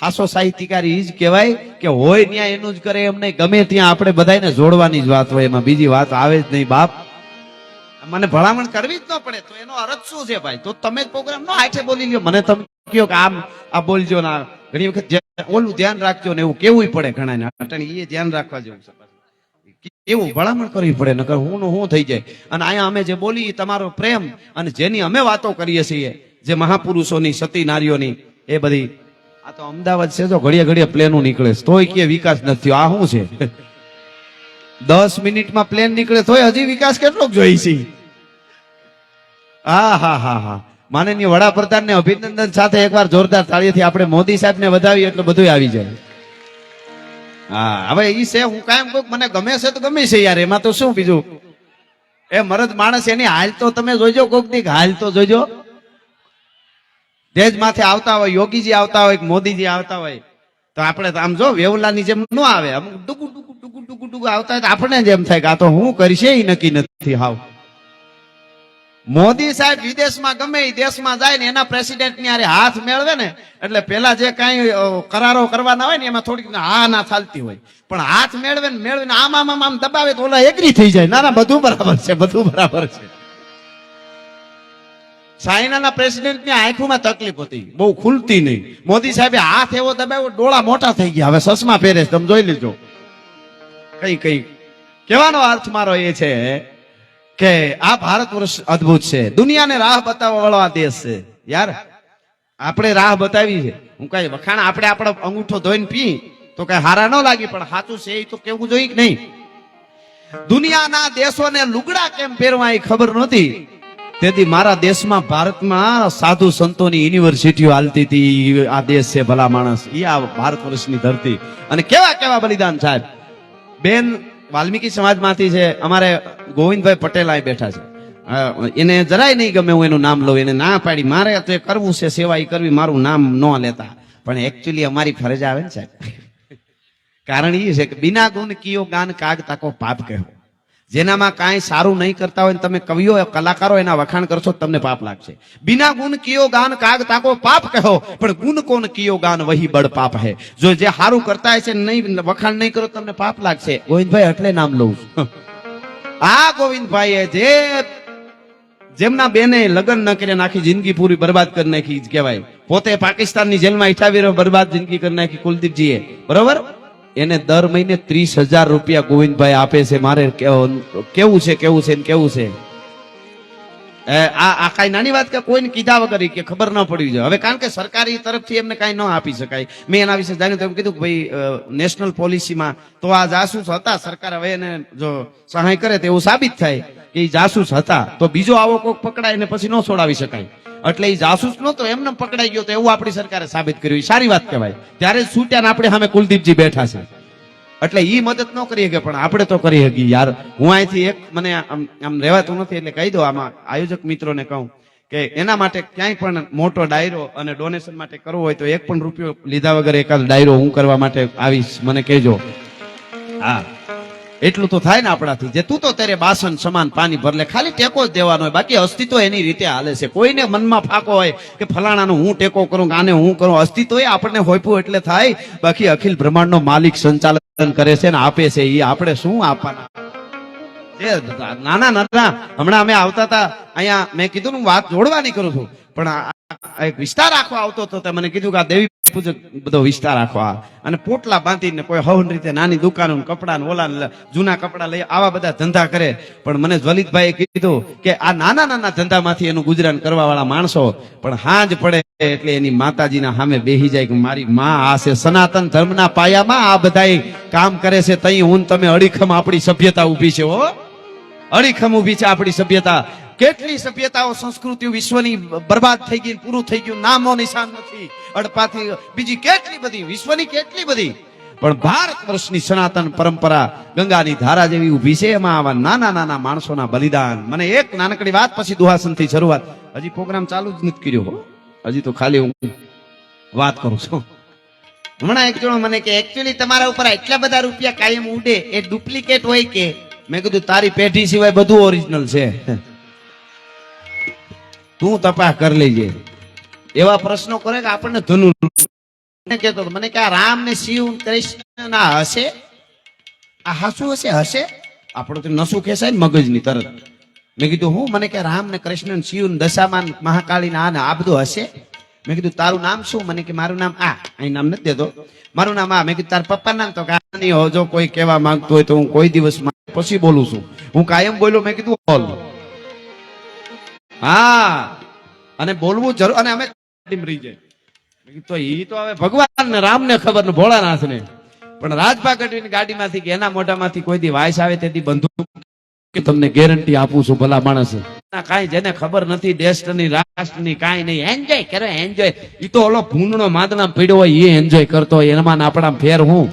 હાસો સાહિત્યકાર એ જ કહેવાય કે હોય ત્યાં એનું જ કરે, એમ નહીં. ગમે ત્યાં આપણે બધાને જોડવાની જ વાત હોય, એમાં બીજી વાત આવે જ નહીં, બાપ. મને ભલામણ કરવી જ ન પડે, તો એનો અર્થ શું છે ભાઈ? તો તમે પ્રોગ્રામ નો આઠે બોલી લ્યો. મને તમે કહો કે આમ, આ બોલજો ના ઘણી વખત ઓલું ધ્યાન રાખજો ને એવું કેવું પડે ઘણા ને અટાણે એ ધ્યાન રાખવા જેવું એવું ભલામણ કરવી પડે, નકર હું નું હું થઈ જાય. અને અહીંયા અમે જે બોલી તમારો પ્રેમ. અને જેની અમે વાતો કરીએ છીએ, જે મહાપુરુષોની સતી નારીઓની એ બધી આ તો અમદાવાદ છે, તો ઘડીએ ઘડીએ પ્લેનો નીકળે. તોય કે વિકાસ નથી આ શું છે? દસ મિનિટમાં પ્લેન નીકળે, તોય હજી વિકાસ કેટલોક જોઈ છે. હા હા હા હા. માનનીય વડાપ્રધાન ને અભિનંદન સાથે એકવાર જોરદાર તાળીથી આપણે મોદી સાહેબ ને વધાવી એટલે બધું આવી જાય. હા, હવે ઈ છે, હું કાયમ કહું મને ગમે છે તો ગમે છે યાર, એમાં તો શું બીજું? એ મરદ માણસ એની હાલ તો તમે જોજો કોક દીક હાલ તો જોજો. દેજ માથે આવતા હોય, યોગીજી આવતા હોય મોદીજી આવતા હોય, તો આપણે આમ જો વેવલાની જેમ ન આવે, આમ ડુકુ ડુકુ ડુકુ ડુકુ આવતા હોય તો આપણને જ થાય કે આ તો હું કરીશ એ નક્કી નથી હાવ. મોદી સાહેબ વિદેશમાં ગમે એ દેશમાં જાય ને એના પ્રેસિડેન્ટની આરે હાથ મેળવે ને, એટલે પેલા જે કાંઈ કરારો કરવાના હોય ને એમાં થોડીક હા, ના ચાલતી હોય. પણ હાથ મેળવે ને મેળવીને આમ આમ આમ દબાવે તો ઓલા એગ્રી થઈ જાય. ના ના, બધું બરાબર છે, બધું બરાબર છે. ચાઇનાના પ્રેસિડેન્ટની આંખોમાં તકલીફ હતી. બહુ ખુલતી નહીં. મોદી સાહેબે હાથ એવો દબાવ્યો, ડોળા મોટા થઈ ગયા. હવે સસમા પહેરે તમે જોઈ લેજો. કઈ કઈ. કહેવાનો અર્થ મારો એ છે કે આ ભારત વર્ષ અદ્ભુત છે. દુનિયાને રાહ બતાવવા વાળો આ દેશ છે. યાર, આપણે રાહ બતાવી છે. હું કઈ વખાણ, આપણે આપણો અંગૂઠો ધોઈને પી, તો કઈ હારા ન લાગી, પણ સાચું છે એ તો કેવું જોઈએ કે નહીં? દુનિયાના દેશોને લુગડા કેમ પહેરવા એ ખબર નહોતી. તેથી મારા દેશમાં ભારતમાં સાધુ સંતોની યુનિવર્સિટીઓ હાલતી હતી. આ દેશ છે ભલા માણસ. એ આ ભારત વર્ષની ધરતી. અને કેવા કેવા બલિદાન સાહેબ? બેન, વાલ્મીકી સમાજમાંથી છે, અમારે ગોવિંદભાઈ પટેલ અહીં બેઠા છે. એને જરાય નહીં ગમે, હું એનું નામ લઉં, એને ના પાડી. મારે તો એ કરવું છે, સેવા એ કરવી, મારું નામ ન લેતા. પણ એકચ્યુઅલી અમારી ફરજ આવે ને સાહેબ. કારણ એ છે કે, બિના ગુણ કિયો ગાન કાગ તાકો પાપ કહેવો. જેનામાં કાંઈ સારું નહીં કરતા હોય તમે કવિઓ, કલાકારો એના વખાણ કરશો તમને પાપ લાગશે. બિના ગુણ કિયો ગાન કાગ તાકો પાપ કહો, પણ ગુણ કોણ કિયો ગાન વહી બળ પાપ હે. જો જે સારું કરતા હશે નહીં, વખાણ નહીં કરો તમને પાપ લાગશે. ગોવિંદભાઈ, એટલે નામ લઉં છું. આ ગોવિંદભાઈએ જે જેમના બેને લગ્ન ન કર્યા નાખી જિંદગી પૂરી બરબાદ કરી નાખી જ કહેવાય. પોતે પાકિસ્તાનની જેલમાં ઇઠાવી બરબાદ જિંદગી કરી નાખી કુલદીપજીએ. બરોબર? એને દર મહિને ત્રીસ હજાર રૂપિયા ગોવિંદભાઈ આપે છે. મારે કેવું છે કેવું છે કેવું છે? આ આ કાંઈ નાની વાત કે કોઈને કીધા વગર કે ખબર ન પડી જાય. હવે કારણ કે સરકારી તરફથી એમને કાંઈ ન આપી શકાય. મેં એના વિશે જાણ્યું તો એમ કીધું કે ભાઈ નેશનલ પોલિસીમાં તો આ જાસૂસ હતા. સરકાર હવે એને જો સહાય કરે તો એવું સાબિત થાય. કે એ જાસૂસ હતા, તો બીજો આવો કોક પકડાય ને પછી ન છોડાવી શકાય. એટલે એ જાસૂસ નહોતો, એમને પકડાઈ ગયો તો એવું આપણી સરકારે સાબિત કર્યું. સારી વાત કહેવાય. ત્યારે છૂટ્યા ને આપણે સામે કુલદીપજી બેઠા છે. એટલે એ મદદ ન કરી શકે, પણ આપણે તો કરી શકીએ. યાર, હું અહીંથી એક મને આમ આમ રહેવાતું નથી, એટલે કહી દો આમાં આયોજક મિત્રોને કહું કે એના માટે ક્યાંય પણ મોટો ડાયરો અને ડોનેશન માટે કરવો હોય તો એક પણ રૂપિયો લીધા વગર એકાદ ડાયરો હું કરવા માટે આવીશ. મને કહેજો. હા. એટલું તો થાય ને આપણાથી. જે તું તો તારે બાસન સમાન પાણી ભરલે ખાલી ટેકો જ દેવાનો હોય. બાકી અસ્તિત્વ એની રીતે હાલે છે. કોઈને મનમાં ફાકો હોય કે ફલાણાનો હું ટેકો કરું આને હું કરું, અસ્તિત્વ એ આપણને હોયપું એટલે થાય. બાકી અખિલ બ્રહ્માંડનો માલિક સંચાલન કરે છે ને આપે છે. એ આપણે શું આપવાના? નાના નાના હમણાં અમે આવતા હતા, અહીંયા મેં કીધું ને વાત જોડવાની કરું છું. પણ એક વિસ્તાર આખો આવતો હતો તે મને કીધું કે આ દેવી પૂજક બધો વિસ્તાર આ. અને પોટલા બાંધીને કોઈ હવન રીતે નાની દુકાનો કપડા ઓલા જૂના કપડા લઈ આવા બધા ધંધા કરે. પણ મને જ્વલિતભાઈએ કીધું કે આ નાના નાના ધંધામાંથી એનું ગુજરાન કરવા વાળા માણસો, પણ હાંજ પડે એટલે એની માતાજીના સામે બેહી જાય કે મારી માં આ છે સનાતન ધર્મના પાયામાં આ બધા કામ કરે છે તઈ હું તમે અડીખમ આપણી સભ્યતા ઊભી છે હો. અડીખમ ઊભી છે આપણી સભ્યતા. કેટલી સભ્યતાઓ સંસ્કૃતિઓ વિશ્વની બરબાદ થઈ ગઈ પૂરું થઈ ગયું, નામો નિશાન નથી. અડપાથી બીજી કેટલી બધી, વિશ્વની કેટલી બધી. પણ ભારત વર્ષની સનાતન પરંપરા ગંગાની ધારા જેવી ઊભી છે, એમાં આવા નાના નાના માણસોના બલિદાન. મને એક નાનકડી વાત પછી દુહાસનથી શરૂઆત. હજી પ્રોગ્રામ ચાલુ જ નથી કર્યો હજી તો ખાલી હું વાત કરું છું. હમણાં એક જણો મને કે એકચ્યુઅલી તમારા ઉપર એટલા બધા રૂપિયા કાયમ ઉડે, એ ડુપ્લિકેટ હોય કે? મેં કીધું, તારી પેઢી સિવાય બધું ઓરિજિનલ છે. તું તપાસ કરી લેજે. એવા પ્રશ્નો કરે કે આપણને ધનુ કેતો મને કે આ રામ ને શિવ કૃષ્ણ ના હશે? આ હાસુ હશે? હશે? આપણું તો નસું ખેસાય ને મગજની તરત. મેં કીધું, હું? મને કે રામ ને કૃષ્ણ શિવ દશામાન મહાકાળી ના આ આ બધું હશે? મેં કીધું, તારું નામ શું? મને કે, મારું નામ આ. અહીં નામ નથી દેતો. મારું નામ આ. મેં કીધું, તારા પપ્પા નામ તો નહીં હો. જો કોઈ કહેવા માંગતું હોય તો હું કોઈ દિવસ પછી બોલું છું. હું કાયમ બોલ્યો, મેં કીધું, બોલ. હા. અને બોલવું જરૂર અને અમે રહી જાય. તો ઈ તો હવે ભગવાન ને રામ ને ખબર ને ભોળાનાથ ને. પણ રાજભા કટવીની ગાડીમાંથી કે એના મોઢામાંથી કોઈ દી વાયસ આવે તેથી બંદૂક કે તમને ગેરંટી આપું છું ભલા માણસ. કાંઈ જેને ખબર નથી, દેશની, રાષ્ટ્રની કાંઈ નહીં. એન્જોય કરો એન્જોય ઈ તો ઓલો ભૂંડનો માદના પીડ્યો હોય એ એન્જોય કરતો હોય. એમાં આપણા ફેર હું?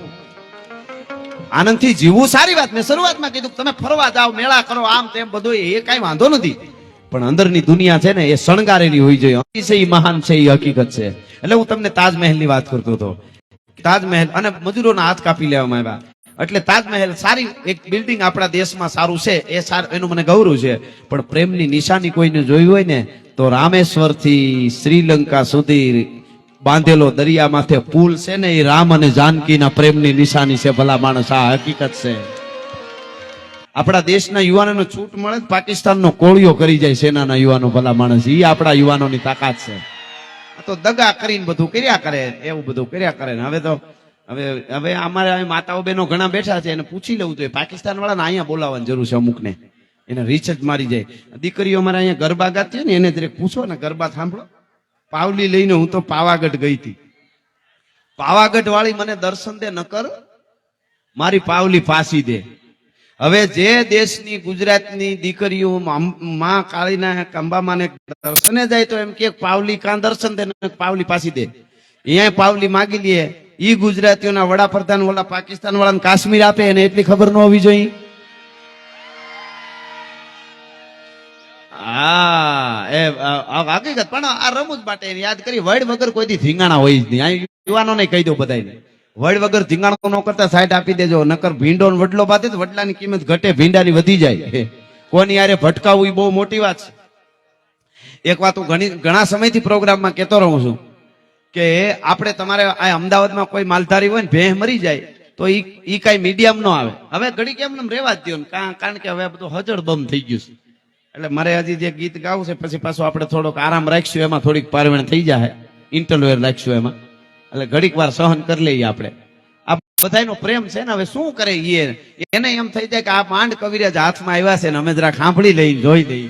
આનંદથી જીવવું સારી વાત મેં શરૂઆતમાં કીધું તમે ફરવા જાઓ, મેળા કરો, આમ તેમ બધું એ કાંઈ વાંધો નથી. પણ અંદરની દુનિયા છે ને એ શણગારેલી હોવી જોઈએ. અતિશય મહાન છે, એ હકીકત છે. એટલે હું તમને તાજમહેલની વાત કરતો હતો. તાજમહેલ અને મજૂરોના હાથ કાપી લેવામાં આવ્યા. એટલે તાજમહેલ સારી એક બિલ્ડિંગ આપણા દેશમાં સારું છે, એ સારું, એનું મને ગૌરવ છે. પણ પ્રેમની નિશાની કોઈને જોઈ હોય ને, તો રામેશ્વરથી શ્રીલંકા સુધી બાંધેલો દરિયા માથે પુલ છે ને, એ રામ અને જાનકીના પ્રેમની નિશાની છે, ભલા માણસ, આ હકીકત છે. આપણા દેશના યુવાનોને છૂટ મળે પાકિસ્તાનનો કોળિયો કરી જાય સેનાના યુવાનો ભલા માણસ એ આપણા યુવાનોની તાકાત છે. તો દગા કરીને બધું કર્યા કરે એવું બધું કર્યા કરે હવે તો, હવે હવે અમારે માતાઓ બહેનો ઘણા બેઠા છે, એને પૂછી લેવું જોઈએ. પાકિસ્તાન વાળાને અહીંયા બોલાવવાની જરૂર છે અમુકને. એને રિસર્ચ મારી જાય. દીકરીઓ અમારે અહીંયા ગરબા ગાતી ને, એને દરેક પૂછો ને, ગરબા સાંભળો. પાવલી લઈને હું તો પાવાગઢ ગઈ હતી. પાવાગઢ વાળી મને દર્શન દે ન કર, મારી પાવલી પાસી દે. હવે જે દેશની ગુજરાતની દીકરીઓ માં- કાળીના કંબામાને દર્શને જાય તો એમ કે પાવલી કાં દર્શન દે પાવલી પાછી દે. અહીંયા પાવલી માગી લે. ઈ ગુજરાતીઓના વડાપ્રધાન ઓલા પાકિસ્તાન વાળાને કાશ્મીર આપે એને એટલી ખબર ન હોવી જોઈએ. હા, એ હકીકત. પણ આ રમૂજ માટે યાદ કરી, વડ વગર કોઈ દી ધીંગાણા હોય જ નહીં. યુવાનો યુવાનોને કહી દો બધાને વડ વગર ધીંગાણો ન કરતા સાઈડ આપી દેજો. નકર ભીંડો વડલો બાંધે તો વડલાની કિંમત ઘટે, ભીંડાની વધી જાય. કોની યારે ભટકાવવું એ બહુ મોટી વાત છે. એક વાત હું ઘણી, ઘણા સમયથી પ્રોગ્રામમાં કહેતો રહું છું કે આપણે તમારે આ અમદાવાદમાં કોઈ માલધારી હોય ને ભેહ મરી જાય, તો ઈ ઈ કાંઈ મીડિયમ નો આવે. હવે ઘડી કેમ ને રેવા જ દો કારણ કે હવે બધું હજળ બમ થઈ ગયું છે. એટલે મારે હજી જે ગીત ગાવું છે, પછી પાછું આપણે થોડોક આરામ રાખશું, એમાં થોડીક પારવણ થઈ જાય ઇન્ટરવેર રાખશું એમાં. એટલે ઘડીક વાર સહન કરી લઈએ આપણે. આ બધાનો પ્રેમ છે ને, હવે શું કરે એ એને? એમ થઈ જાય કે આ માંડ કવિરાજ હાથમાં આવ્યા છે ને, અમે જરા સાંભળી લઈ જોઈ દઈ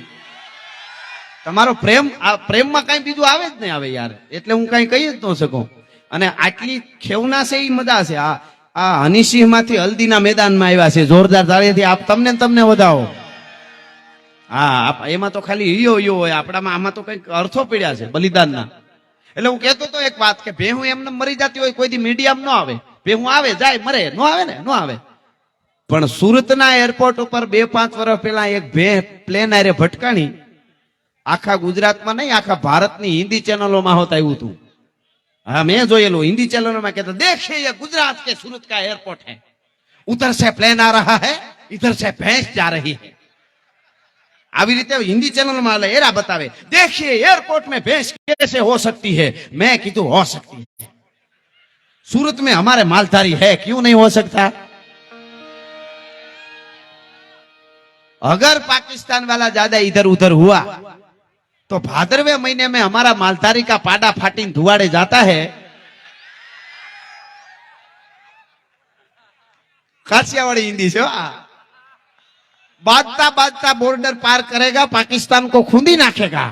તમારો પ્રેમ, આ પ્રેમમાં કઈ બીજું આવે જ નહીં આવે યાર. એટલે હું કઈ કહી જ ન શકું. અને આટલી ખેવના છે એ મજા છે. આ આ હનીસિંહમાંથી હલ્દીના મેદાનમાં આવ્યા છે. જોરદાર તાળીથી આપ તમને તમને વધાવો. હા એમાં તો ખાલી હિયો હિયો હોય. આપણામાં આમાં તો કંઈક અર્થો પીડ્યા છે, બલિદાનના. એટલે હું કહેતો હતો એક વાત કે ભેહું એમને મરી જતી હોય કોઈ દી મીડિયામાં ન આવે. ભેહું આવે, જાય, મરે, નો આવે ને, ન આવે. પણ સુરતના એરપોર્ટ ઉપર બે પાંચ વર્ષ પહેલા એક ભે પ્લેન આરે ભટકાણી, આખા ગુજરાતમાં નહીં, આખા ભારતની હિન્દી ચેનલોમાં હોતા આવ્યું હતું હા, મેં જોયેલું, હિન્દી ચેનલોમાં કહેતા, દેખે યે ગુજરાત કે સુરત કા એરપોર્ટ હે. ઉધર સે પ્લેન આ રહા હે, ઇધર સે ભેંસ જા રહી હે. हिंदी चैनल હિન્દી ચેનલમાં એરા બતાવે. દેખીએ એરપોર્ટ મેં कैसे हो सकती है मैं कितु हो सकती है सूरत में हमारे मालधारी है क्यों नहीं हो सकता अगर पाकिस्तान वाला ज़्यादा इधर उधर हुआ तो भादरवे महीने में हमारा मालधारी का पाडा फाटी धुआड़े जाता है काशियावाड़ी हिंदी से हाँ। बाजता बाजता बॉर्डर पार करेगा पाकिस्तान को खूंदी नाखेगा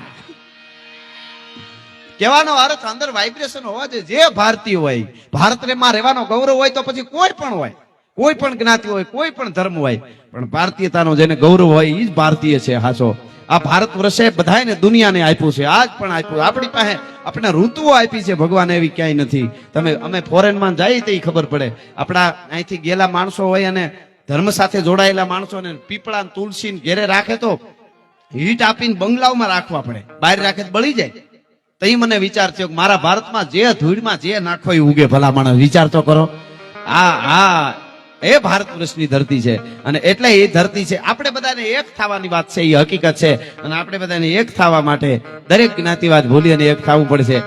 કહેવાનો અર્થ અંદર વાઇબ્રેશન હોવા જોઈએ જે ભારતીય હોય ભારતમાં રહેવાનો ગૌરવ હોય તો પછી કોઈ પણ હોય કોઈ પણ જ્ઞાતિ હોય કોઈ પણ ધર્મ હોય પણ ભારતીયતાનો જેને ગૌરવ હોય એ જ ભારતીય છે હાચો આ ભારત વર્ષે બધાને દુનિયાને આપ્યું છે આજ પણ આપ્યું આપણી પાસે આપણે ઋતુઓ આપી છે ભગવાન એવી ક્યાંય નથી તમે અમે ફોરેનમાં જઈએ તે ખબર પડે આપણા અહીંથી ગયેલા માણસો હોય અને ધર્મ સાથે જોડાયેલા માણસોને પીપળા તુલસી ઘેરે રાખે તો હીટ આપીને બંગલાઓમાં રાખવા પડે. બહાર રાખે તો બળી જાય. તઈ મને વિચાર થયો મારા ભારતમાં જે ધૂળમાં જે નાખો એ ઉગે ભલા માણસ વિચાર તો કરો. આ આ, એ ભારત વર્ષની ધરતી છે. અને એટલે એ ધરતી છે. આપણે બધાને એક થવાની વાત છે એ હકીકત છે. અને આપણે બધાને એક થવા માટે દરેક જ્ઞાતિવાદ ભૂલી અને એક થવું પડશે.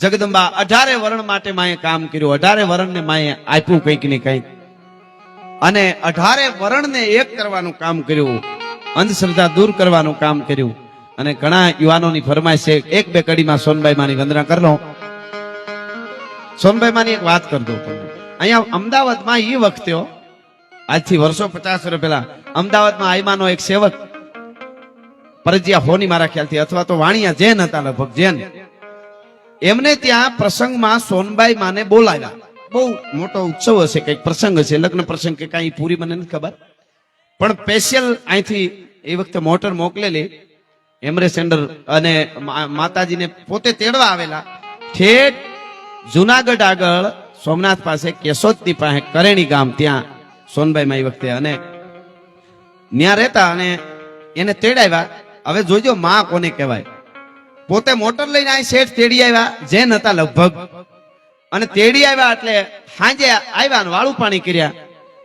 જગદંબા, અઢારે વર્ણ માટે માએ કામ કર્યું. અઢારે વર્ણને માએ આપ્યું કંઈક ને કંઈક. અને અઢારે વર્ણને એક કરવાનું કામ કર્યું. અંધશ્રદ્ધા દૂર કરવાનું કામ કર્યું. અને ઘણા યુવાનોની ફરમાઈશ છે, એક બે કડીમાં સોનબાઈ માની વંદના કરી લો. સોનબાઈ માની એક વાત કરી દઉં અહીંયા અમદાવાદમાં એ વખતે આજથી વર્ષો પચાસ વર્ષ પહેલા અમદાવાદમાં આઈમાનો એક સેવક પરજિયા હોની મારા ખ્યાલથી, અથવા તો વાણિયા જૈન હતા લગભગ, જૈન. એમને ત્યાં પ્રસંગમાં સોનબાઈ માને બોલાવ્યા. બહુ મોટો ઉત્સવ હશે, કંઈક પ્રસંગ હશે. લગ્ન પ્રસંગ કે કઈ પૂરી મને નથી ખબર. પણ સ્પેશિયલ અહીંથી એ વખતે મોટર મોકલેલી. એમરેસેન્ડર અને માતાજીને પોતે તેડવા આવેલા. ઠેઠ જુનાગઢ આગળ સોમનાથ પાસે કેશોદની પાસે કરેણી ગામ ત્યાં સોનભાઈ માં એ વખતે અને ત્યાં રહેતા અને એને તેડાવ્યા. હવે જોજો માં કોને કહેવાય. પોતે મોટર લઈને અહીં શેઠ તેડી આવ્યા. જૈન હતા લગભગ અને તેડી આવ્યા એટલે સાંજે આવ્યા ને વાળું પાણી કર્યા.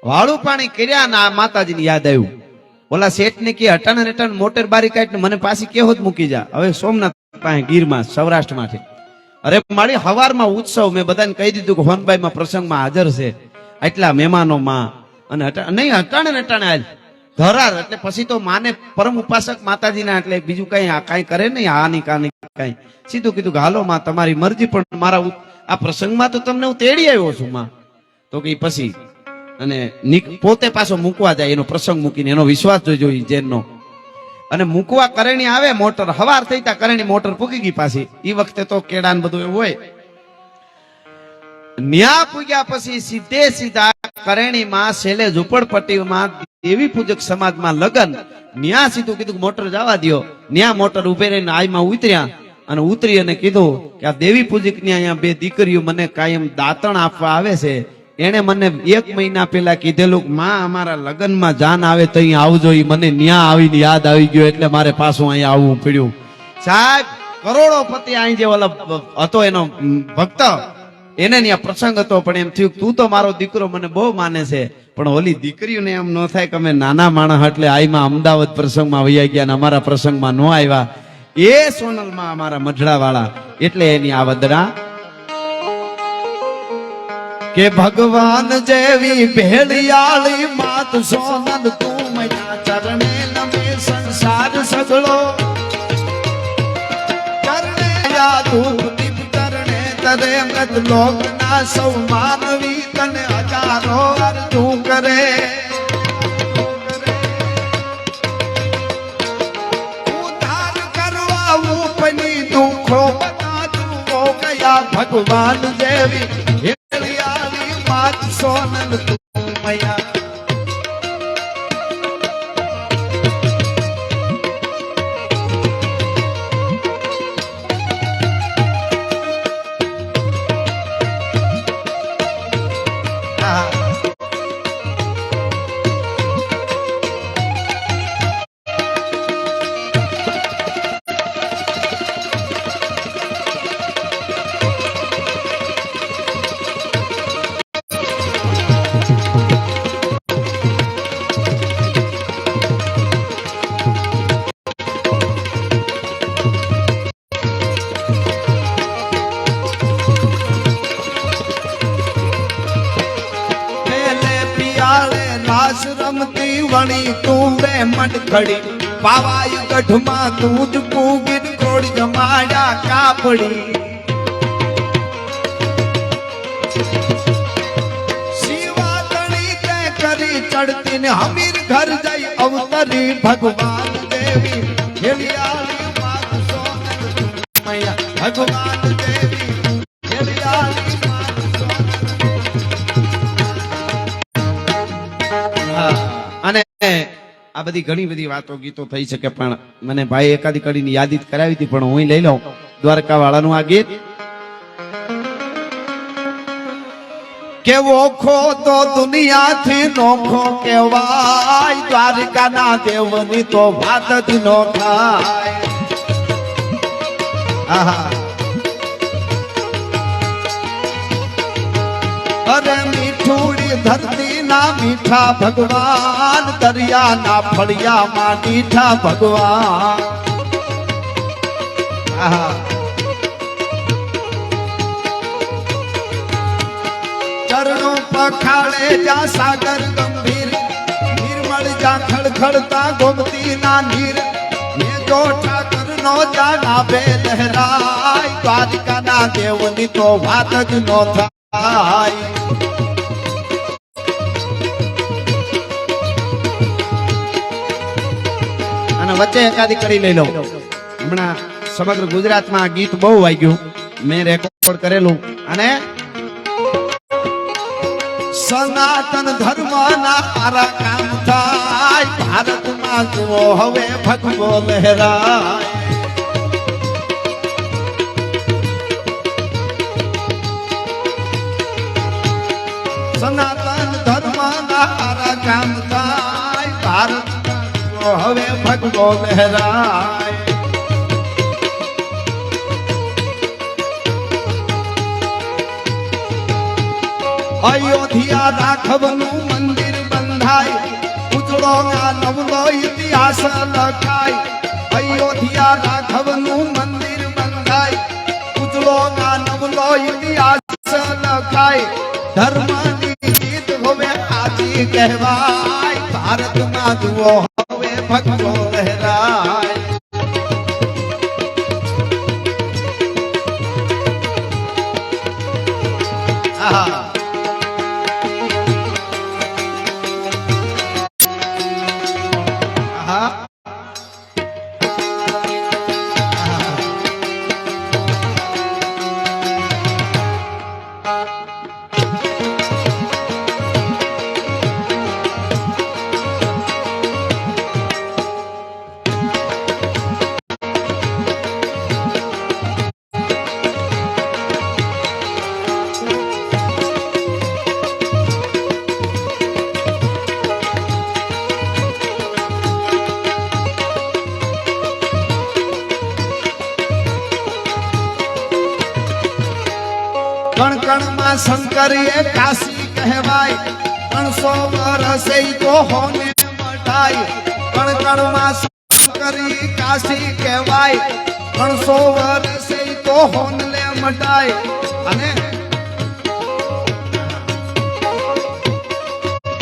વાળું પાણી કર્યા ને આ માતાજીની યાદ આવ્યું. ઓલા શેઠ ને કે ને હટાને મોટર બારી કાઢીને મને પાછી કેવો જ મૂકી જા. હવે સોમનાથ પાસે ગીરમાં સૌરાષ્ટ્રમાંથી અરે, મારી હવારમાં ઉત્સવ મેં બધાને કહી દીધું કે હોનબાઈમાં પ્રસંગમાં હાજર છે. એટલા મહેમાનો માં અને નહીં, હટાણે હટાણે હાલ. ધરાર એટલે પછી તો માને પરમ ઉપાસક માતાજીના એટલે બીજું કઈ કઈ કરે નહીં આ નહીં કા નહીં કઈ. સીધું કીધું કે, હાલો માં, તમારી મરજી, પણ મારા આ પ્રસંગમાં તો તમને હું તેડી આવ્યો છું, માં. તો કે પછી, અને પોતે પાછો મૂકવા જાય, એનો પ્રસંગ મૂકીને, એનો વિશ્વાસ જોઈજો ઈ જૈનનો. અને મૂકવા કરેણી આવે, મોટર હવાર થઈ ત્યાં કરેણી મોટર પૂકી ગઈ પાછી. એ વખતે તો કેડા ને બધું એવું હોય. ન્યા પૂગ્યા પછી સીધે સીધા કરેણીમાં છેલ્લે ઝુંપડપટ્ટીમાં, દેવી પૂજક સમાજમાં લગન. ન્યા સીધું કીધું મોટર જવા દ્યો. ન્યા મોટર ઉભે રહીને આઈમાં ઉતર્યા. અને ઉતરી અને કીધું કે આ દેવી પૂજકની અહીંયા બે દીકરીઓ મને કાયમ દાતણ આપવા આવે છે. એણે મને એક મહિના પહેલા કીધેલું માં, અમારા લગ્નમાં જાન આવે તો અહીં આવજો. એ મને ન્યા આવીને યાદ આવી ગયો એટલે મારે પાછું અહીંયા આવવું પડ્યું. સાહેબ કરોડોપતિ અહીં જે ઓલા હતો એનો ભક્ત, એને ત્યાં પ્રસંગ હતો, પણ એમ થયું તું તો મારો દીકરો મને બહુ માને છે. પણ ઓલી દીકરીઓને એમ ન થાય કે અમે નાના માણસ એટલે આઈમાં અમદાવાદ પ્રસંગમાં વૈયા ગયા ને અમારા પ્રસંગમાં ન આવ્યા. એ સોનલમાં અમારા મઢડા વાળા એટલે એની આ કે ભગવાન જેવી ભેળિયાળી માત સોનલ, તું મૈયા ચરણે નમે સંસાર સગળો. ચરણે યાદું દીપ, ચરણે તરે મૃત લોકના સૌ માનવી તને હજારો અરજુ કરે. ભગવાન જેવી હેલિયાળી માત સોનલ તું મૈયા. તું રે મટખડી પાવાય ગઢમાં જ કુગીર કોડ જમાડા કાપડી. શિવાતણી ચડતી ને હમીર ઘર જઈ અવતરી ભગવાન દેવી. ભગવાન આ બધી ઘણી બધી વાતો ગીતો થઈ શકે, પણ મને ભાઈ એકાદી કડીની યાદી કરાવી હતી, પણ હું લઈ લઉં. દ્વારકા વાળાનું આ ગીત. કેવો ખો તો દુનિયાથી નોખો કેવાય દ્વારકાના દેવની તો વાત જ નો આહા. અરે ધરતી ના મીઠા ભગવાન દરિયા ના ફળિયા માં મીઠા ભગવાન. ચરણો પખાળે જા સાગર ગંભીર, નિર્મળ જા ખડખડતા ગોમતી ના નીર. ને જો ઠાકર નો જાના બે લહેરાય દ્વારિકા ના દેવની તો વાત જ નો થાય. અને વચ્ચે એકાદી કરી લઈ લઉં. હમણાં સમગ્ર ગુજરાતમાં આ ગીત બહુ વાગ્યું. મેં રેકોર્ડ કરેલું. અને સનાતન ધર્મ ના સારા કામ થાય. ભારતમાં જુઓ હવે ભગવો લહેરાય. સનાતન ધર્મ ના સારા કામ જુઓ હવે ભગવો લહેરાય. અયોધ્યા રાઘવનું મંદિર બંધાય. ઉજળો ના નવલો ઇતિહાસ લખાય. અયોધ્યા રાઘવનું મંદિર બંધાય. ઉજળો ના નવલો ઇતિહાસ લખાય. ધર્મની જીત હવે આજી કહેવાય. ભારતમાં જુઓ હવે ભગવો મટાય કણ કણમાં શંકરી કાશી કહેવાય. ત્રણસો વર્ષે તો હોનલે મટાય. અને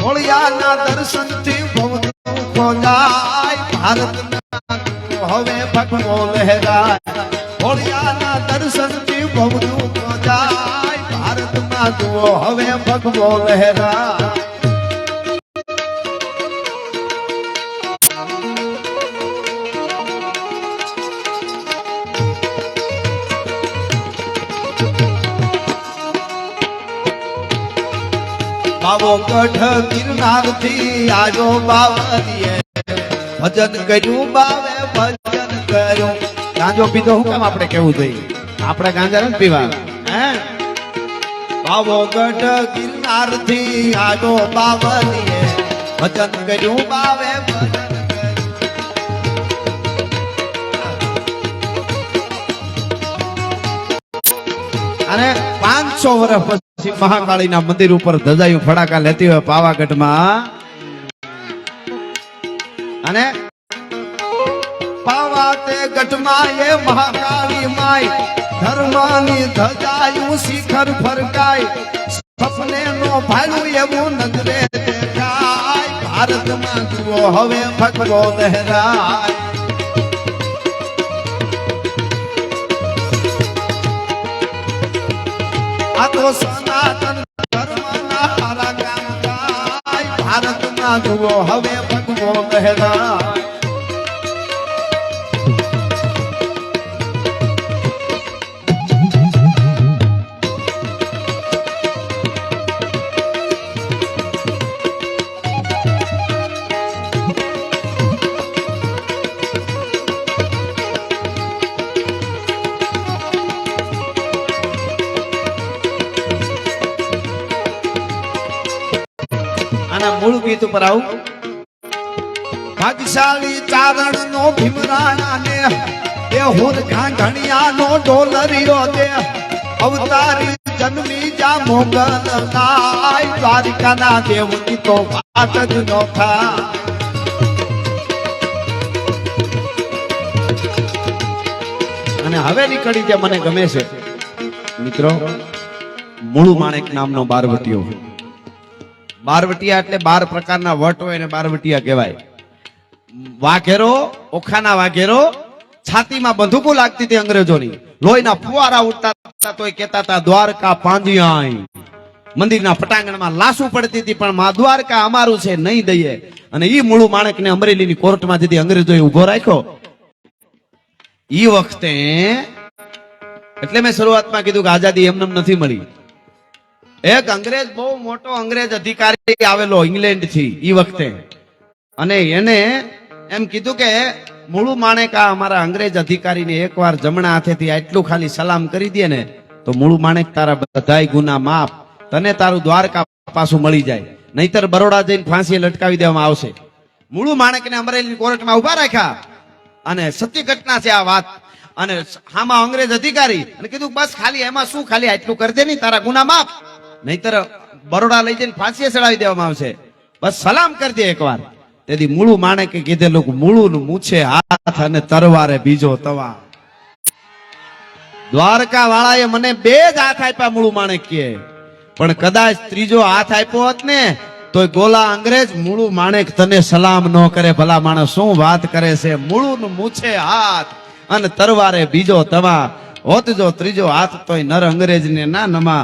હોળિયાના દર્શનથી દુઃખો ભારતના હવે ભગવો લહેરાય. હોળિયાના દર્શનથી બહુ દુઃખો જાય ભારતમાં જુઓ, હવે ભગવો લહેરાય. બાવો ગઢ ગિરનારથી આજો બાવરીએ. ભજન કર્યું, બાવે ભજન કર્યું. ગાંજો પીધો, હું કામ આપણે કેવું જોઈએ? આપણે ગાંજા નથી પીવા હે? બાવો ગઢ ગિરનારથી આજો બાવરીએ. ભજન કર્યું, બાવે ભજન અને પાંચસો વર્ષ પછી મહાકાળીના મંદિર ઉપર ધજાયું ફડાકા લેતી હોય પાવાગઢમાં. અને પાવાતે ગઢમાં એ મહાકાળી માય, ધર્માની ધજાયું શિખર ફરકાય. સપને નો ભાડું એવું નજરે દેખાય ભારતમાં જુઓ હવે ભગવો લહેરાય. આ તો જુઓ હવે ભગવો લહેરાય આના મૂળ ગીત ઉપર આવું. ભાગશાળી ચારણ નો ભીમરાણા ને એ હુર ઘાંઘણિયા નો ડોલરિયો દે અવતારી જન્મી જા મોગલ નાય દ્વારિકા ના દેવની તો વાત જ નો થાય. અને હવે નીકળી જે મને ગમે છે. મિત્રો મૂળ માણેક નામનો બારવટીયો. બારવટિયા એટલે બાર પ્રકારના વટ હોય એને બારવટિયા કહેવાય. વાઘેરો, ઓખાના વાઘેરો, છાતીમાં બંદૂકો લાગતી હતી અંગ્રેજોની. લોહીના ફુવારા ઉડતા તોય કહેતા હતા, દ્વારકા પાંજિયાઈ. મંદિરના પટાંગણમાં લાશુ પડતી હતી, પણ મા દ્વારકા અમારું છે, નહીં દઈએ. અને ઈ મૂળું માણેકને અમરેલીની કોર્ટમાં જેથી અંગ્રેજોએ ઊભો રાખ્યો. ઈ વખતે, એટલે મેં શરૂઆતમાં કીધું કે આઝાદી એમને નથી મળી. એક અંગ્રેજ, બહુ મોટો અંગ્રેજ અધિકારી આવેલો ઇંગ્લેન્ડથી એ વખતે. અને એને એમ કીધું કે, મૂળું માણેક અમારા અંગ્રેજ અધિકારીને એકવાર જમણા હાથેથી આટલું ખાલી સલામ કરી દે ને, તો મૂળું માણેક તારા બધાય ગુના માફ. તને તારું દ્વારકા પાછું મળી જાય. નહીતર બરોડા જઈને ફાંસી લટકાવી દેવામાં આવશે. મૂળું માણેકને અમરેલી કોર્ટમાં ઊભા રાખ્યા. અને સત્ય ઘટના છે આ વાત. અને આમાં અંગ્રેજ અધિકારી અને કીધું, બસ ખાલી એમાં શું ખાલી આટલું કરી દે નહીં તારા ગુના માફ. નહીતર બરોડા લઈ જઈને ફાંસીએ ચડાવી દેવામાં આવશે. બસ સલામ કરજે એકવાર. તેથી મૂળું માણેકે કીધેલું મૂળું મૂછે હાથ અને તરવારે બીજો તવા. દ્વારકા વાળાએ મને બે જ હાથ આપ્યા મૂળું માણેક કે પણ કદાચ ત્રીજો હાથ આપ્યો હોત ને તો ગોલા અંગ્રેજ મૂળું માણેક તને સલામ ન કરે. ભલા માણસ શું વાત કરે છે? મૂળું મૂછે હાથ અને તરવારે બીજો તવા. હોત જો ત્રીજો હાથ, તોય નર અંગ્રેજ ને ના નમા.